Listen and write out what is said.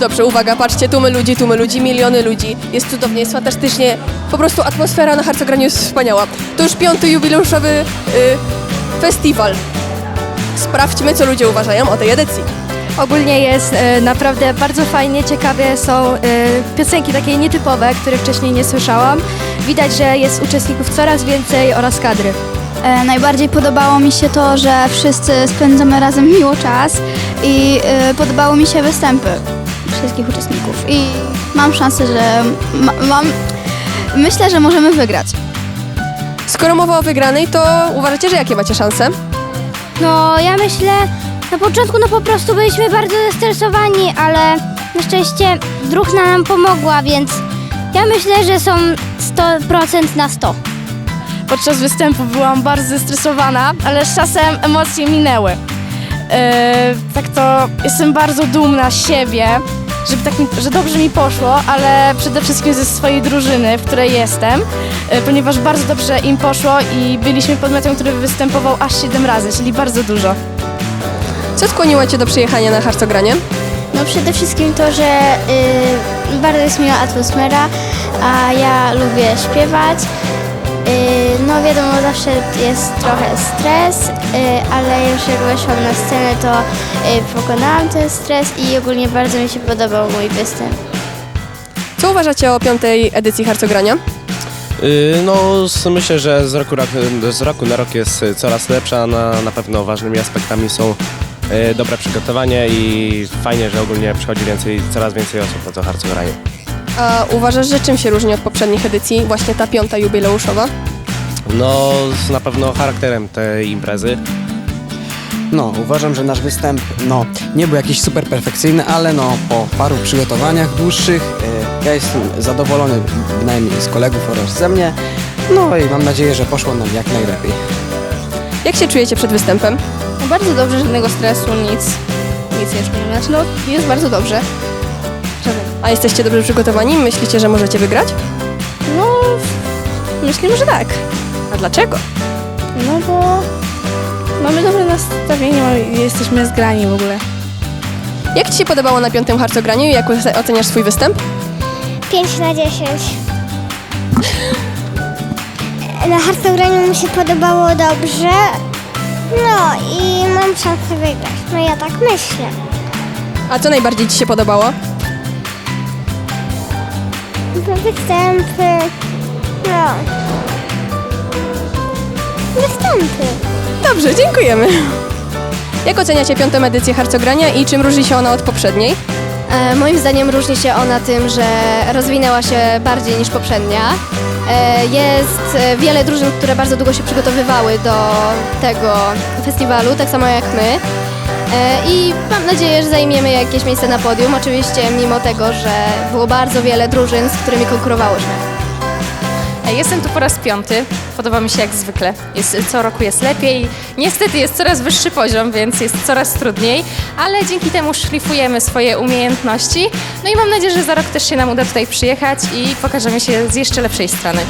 Dobrze, uwaga, patrzcie, tłumy ludzi, tłumy ludzi, miliony ludzi. Jest cudownie, jest fantastycznie. Po prostu atmosfera na Harcograniu jest wspaniała. To już piąty jubileuszowy y, festiwal. Sprawdźmy, co ludzie uważają o tej edycji. Ogólnie jest e, naprawdę bardzo fajnie, ciekawie są e, piosenki takie nietypowe, których wcześniej nie słyszałam. Widać, że jest uczestników coraz więcej oraz kadry. E, najbardziej podobało mi się to, że wszyscy spędzamy razem miło czas i e, podobało mi się występy wszystkich uczestników i mam szansę, że ma, mam, myślę, że możemy wygrać. Skoro mowa o wygranej, to uważacie, że jakie macie szanse? No, ja myślę, na początku no po prostu byliśmy bardzo zestresowani, ale na szczęście drużyna nam pomogła, więc ja myślę, że są 100% na 100. Podczas występu byłam bardzo zestresowana, ale z czasem emocje minęły. E, tak to jestem bardzo dumna z siebie, żeby tak mi, że dobrze mi poszło, ale przede wszystkim ze swojej drużyny, w której jestem, e, ponieważ bardzo dobrze im poszło i byliśmy podmiotem, który występował aż 7 razy, czyli bardzo dużo. Co skłoniło cię do przyjechania na Harcogranie? No przede wszystkim to, że y, bardzo jest miła atmosfera, a ja lubię śpiewać. Wiadomo, zawsze jest trochę stres, y, ale już jak weszłam na scenę, to y, pokonałam ten stres i ogólnie bardzo mi się podobał mój występ. Co uważacie o piątej edycji Harcogrania? Y, No, myślę, że z roku, z roku na rok jest coraz lepsza. Na, na pewno ważnymi aspektami są dobre przygotowanie i fajnie, że ogólnie przychodzi więcej, coraz więcej osób na to harcogranie. A uważasz, że czym się różni od poprzednich edycji właśnie ta piąta jubileuszowa? No, z na pewno charakterem tej imprezy. No, uważam, że nasz występ no, nie był jakiś super perfekcyjny, ale no, po paru przygotowaniach dłuższych e, ja jestem zadowolony bynajmniej z kolegów oraz ze mnie. No i mam nadzieję, że poszło nam jak najlepiej. Jak się czujecie przed występem? No bardzo dobrze, żadnego stresu, nic, nic nie czuję. Znaczy, no jest bardzo dobrze. A jesteście dobrze przygotowani? Myślicie, że możecie wygrać? No, myślimy, że tak. A dlaczego? No bo mamy dobre nastawienie, mamy- jesteśmy zgrani w ogóle. Jak ci się podobało na piątym Harcograniu i jak oceniasz swój występ? 5 na 10. Na hartograniu mi się podobało dobrze. No i mam szansę wygrać. No ja tak myślę. A co najbardziej ci się podobało? Występy. No. Występy. Dobrze, dziękujemy. Jak oceniacie piątą edycję Harcogrania i czym różni się ona od poprzedniej? E, moim zdaniem różni się ona tym, że rozwinęła się bardziej niż poprzednia. E, jest e, wiele drużyn, które bardzo długo się przygotowywały do tego festiwalu, tak samo jak my. E, I mam nadzieję, że zajmiemy jakieś miejsce na podium, oczywiście mimo tego, że było bardzo wiele drużyn, z którymi konkurowałyśmy. Jestem tu po raz piąty. Podoba mi się jak zwykle. Jest, co roku jest lepiej. Niestety jest coraz wyższy poziom, więc jest coraz trudniej, ale dzięki temu szlifujemy swoje umiejętności. No i mam nadzieję, że za rok też się nam uda tutaj przyjechać i pokażemy się z jeszcze lepszej strony.